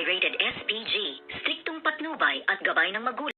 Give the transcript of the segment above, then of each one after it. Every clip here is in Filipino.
ay rated SPG, striktong patnubay at gabay ng magulang.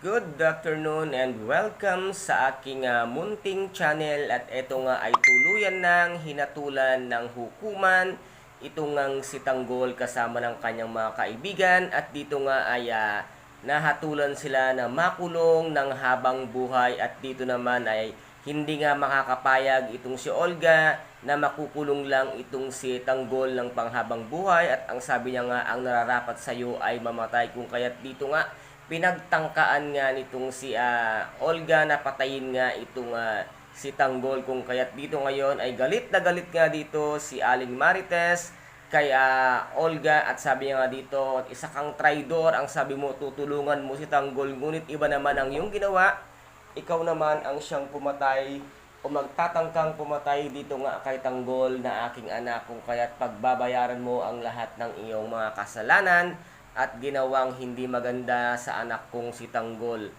Good afternoon and welcome sa aking ah, munting channel at ito nga ay tuluyan ng hinatulan ng hukuman ito ngang si Tanggol kasama ng kanyang mga kaibigan at dito nga ay ah, nahatulan sila na makulong ng habang buhay at dito naman ay hindi nga makakapayag itong si Olga na makukulong lang itong si Tanggol ng panghabang buhay at ang sabi niya nga ang nararapat sa iyo ay mamatay. Kung kaya't dito nga pinagtangkaan nga nitong si ah, Olga na patayin nga itong ah, si Tanggol. Kung kaya't dito ngayon ay galit na galit nga dito si Aling Marites kay ah, Olga at sabi niya nga dito isa kang traidor. Ang sabi mo tutulungan mo si Tanggol. Ngunit iba naman ang iyong ginawa ikaw naman ang siyang pumatay o magtatangkang pumatay dito nga kay Tanggol na aking anak kung kaya't pagbabayaran mo ang lahat ng iyong mga kasalanan at ginawang hindi maganda sa anak kong si Tanggol.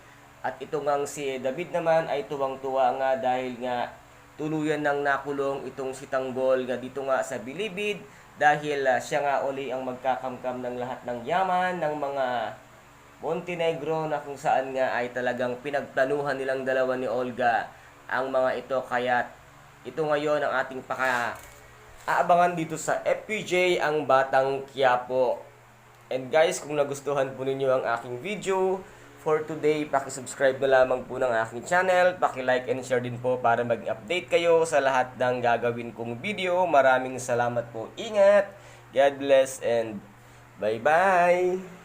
At ito ngang si David naman ay tuwang-tuwa nga dahil nga tuluyan nang nakulong itong si Tanggol nga dito nga sa Bilibid dahil ah, siya nga uli ang magkakamkam ng lahat ng yaman ng mga Montenegro na kung saan nga ay talagang pinagplanuhan nilang dalawa ni Olga ang mga ito kaya ito ngayon ang ating paka aabangan dito sa FPJ ang Batang Quiapo. And guys, kung nagustuhan po ninyo ang aking video for today, paki-subscribe na lamang po ng aking channel, paki-like and share din po para mag-update kayo sa lahat ng gagawin kong video. Maraming salamat po. Ingat. God bless and bye-bye.